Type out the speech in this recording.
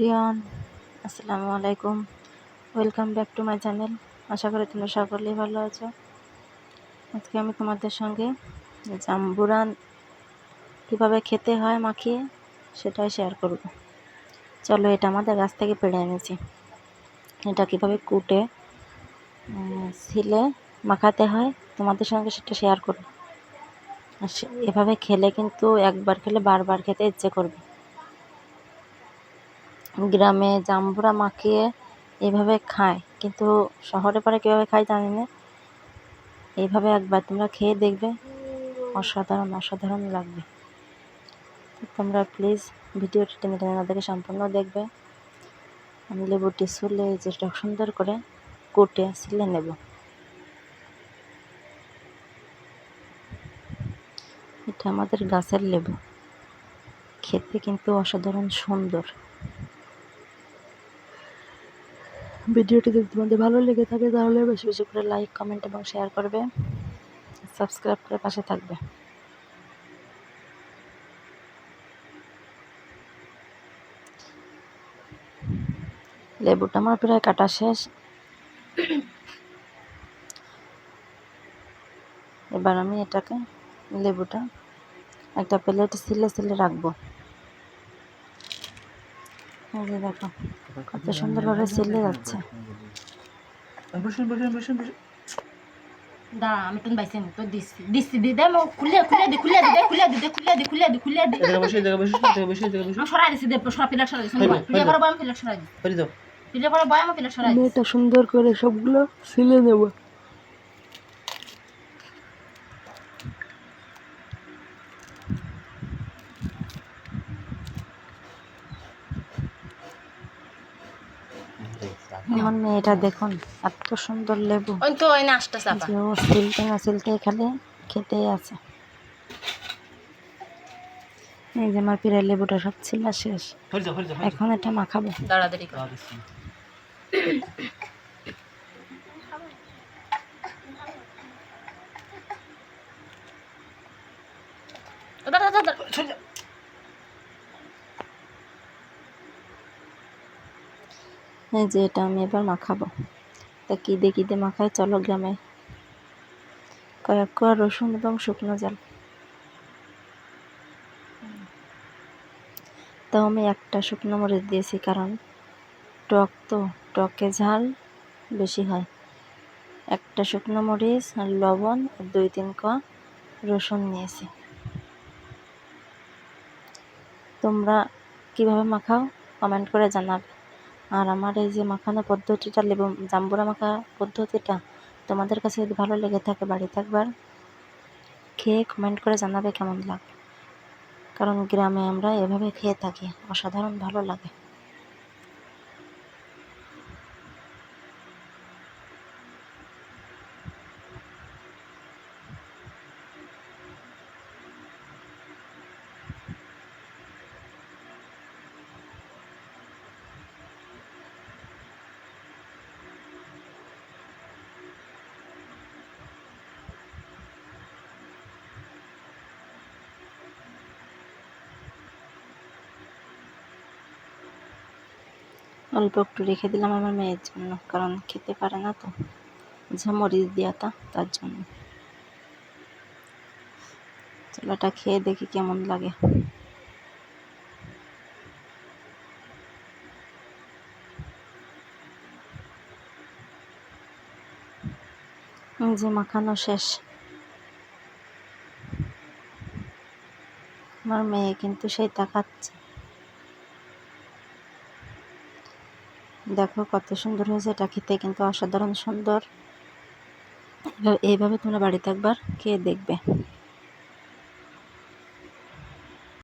Everyone, আসসালামু আলাইকুম। Welcome back to my channel আশা করি তোমরা সকলেই ভালো আছো। আজকে আমি তোমাদের সঙ্গে জাম্বুরান কীভাবে খেতে হয় মাখিয়ে, সেটাই শেয়ার করব। চলো এটা আমাদের গাছ থেকে পেড়ে এনেছি। এটা কীভাবে কুটে ছিলে মাখাতে হয়, তোমাদের সঙ্গে সেটা শেয়ার করব। এভাবে খেলে কিন্তু একবার খেলে বারবার খেতে ইচ্ছে করবে। গ্রামে জাম্বুরা মাখিয়ে এইভাবে খায়। কিন্তু শহরে পরে কীভাবে খায় জানি না। এইভাবে একবার তোমরা খেয়ে দেখবে। অসাধারণ অসাধারণ লাগবে। তোমরা প্লিজ ভিডিওটি টেনে টেনে দেখে সম্পূর্ণ দেখবে। আমি লেবুটি শুলে যেটা সুন্দর করে কুটে, ছিলে নেব। এটা আমাদের গাছের লেবু। খেতে কিন্তু অসাধারণ সুন্দর। ভিডিওটি যদি তোমাদের ভালো লেগে থাকে, তাহলে বেশি বেশি করে লাইক কমেন্ট এবং শেয়ার করবে। সাবস্ক্রাইব করে পাশে থাকবে। লেবুটা আমার প্রায় কাটা শেষ। এবার আমি এটাকে, লেবুটা একটা প্লেট সিলে সিলে রাখব। দেখো। কত সুন্দরভাবে সিলে যাচ্ছে। বসুন বসুন বসুন দাঁড়া আমি তুমি বাইসে তো দি দে মো খুলে খুলে দি খুলে দি দে খুলে দি দে খুলে দি খুলে দি খুলে দি। জায়গা বসে জায়গা বসে জায়গা বসে জায়গা বসে সরা দিছি দে সরা পিলা সরা দিছি পিলা পিলে। পরে বয়াম পিলা সরা দিছি। দাও। পিলে পরে বয়াম আমি দিছি। এটা সুন্দর করে সবগুলো সিলে নেব। আমার মেয়েটা দেখুন এত সুন্দর লেবু। ওই তো ওই নাচটা চাপা। ও সিলতে না সিলতে খালি খেতেই আছে। এই যে আমার পিড়ার লেবুটা সব ছিল শেষ। এখন এটা মাখাবো। কর। দাঁড়া দাঁড়া দাঁড়া এই যে এটা আমি এবার মাখাবো। তা কিদে কিদে মাখাই চলো গ্রামে। কয়েক কোয়া রসুন এবং শুকনো জল। তাও আমি একটা শুকনো মরিচ দিয়েছি, কারণ টক তো, টকে ঝাল বেশি হয়। একটা শুকনো মরিচ আর লবণ আর দুই তিন কোয়া রসুন নিয়েছি। তোমরা কীভাবে মাখাও, কমেন্ট করে জানাবে। আর আমার এই যে মাখানো পদ্ধতিটা, লেবু, জাম্বুরা মাখা পদ্ধতিটা তোমাদের কাছে যদি ভালো লেগে থাকে বাড়িতে একবার, খেয়ে কমেন্ট করে জানাবে কেমন লাগে। কারণ গ্রামে আমরা এভাবে খেয়ে থাকি, অসাধারণ ভালো লাগে। অল্প একটু রেখে দিলাম আমার মেয়ের জন্য, কারণ খেতে পারে না তো। যা মরিচ দিয়াতা তার জন্য। চলো এটা খেয়ে দেখি কেমন লাগে। যে মাখানো শেষ। আমার মেয়ে কিন্তু সেই তাকাচ্ছে দেখো, কত সুন্দর হয়েছে এটা খেতে, কিন্তু অসাধারণ সুন্দর। এইভাবে তোমরা বাড়িতে একবার খেয়ে দেখবে।